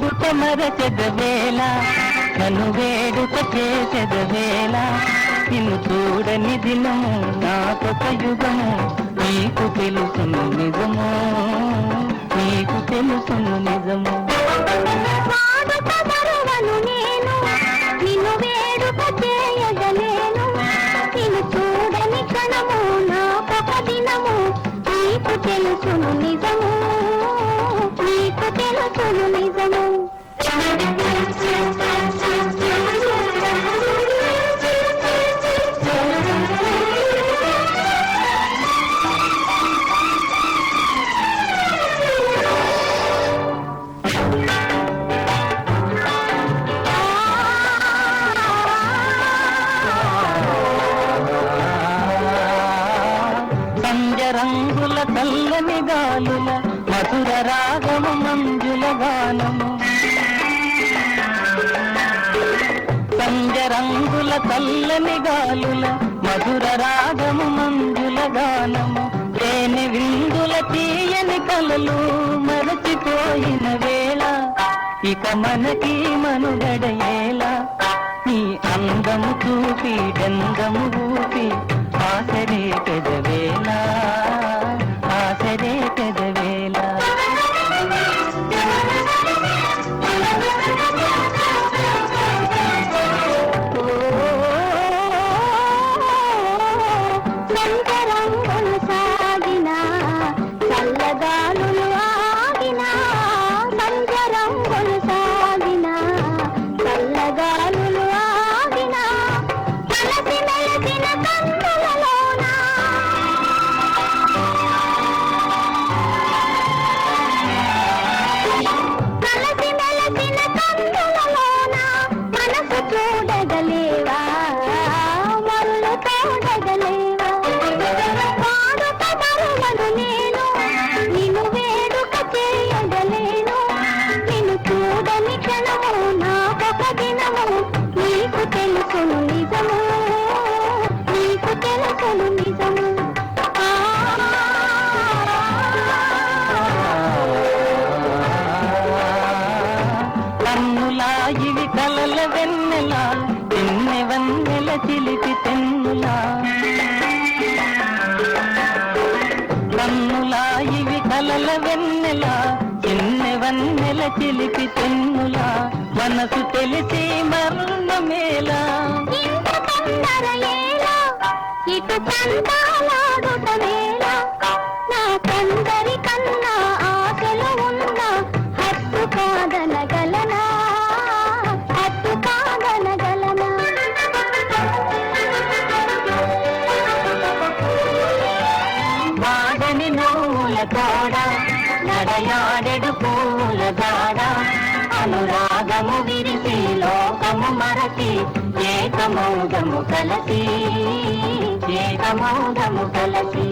మరచెదవేళ నన్ను వేడుక చేసెదవేళ నిన్ను చూడని దినము నాకొక యుగము నీకు తెలుసును నిజము నీకు తెలుసును నిజము. తెలుసును నిజము. నీకు నిజము. రంగుల తల్లని గాలుల మధుర రాగము మంజుల గానము సంజ రంగుల గాలుల మధుర రాగము మంజుల గానము. తేనె విందుల తీయని కలలు మరచిపోయిన వేళ ఇక మనకి మనుగడయేలా నీ అందము చూపి గంధము ఊపి సంతరంగులు సాగిన చల్లగాలులు ఆగిన సంతరంగులు సాగిన చల్లగాలులు ఆగిన కలసి మెలసిన కన్నులలోన కలసి మెలసిన కన్నులలోన మనసు చూడగలేవా మల్లు తోడగలేవా కన్నులా ఇవి కలల వెన్నెలా వెన్నె వన్నెల చిలిపి తెన్నులా కన్నులా ఇవి కలల వెన్నెలా చిన్నె వన్నెల చిలిపి తెన్నులా మనసు తెలిసి మరణ మేలా ఇటు పందాలాడుట వేళ నా కొందరి కన్నా తోడ నడయాడెడు పూల దాడ అనురాగము విరిసి లోకము మరచి ఏకమౌదము కలసి ఏకమౌదము కలసి.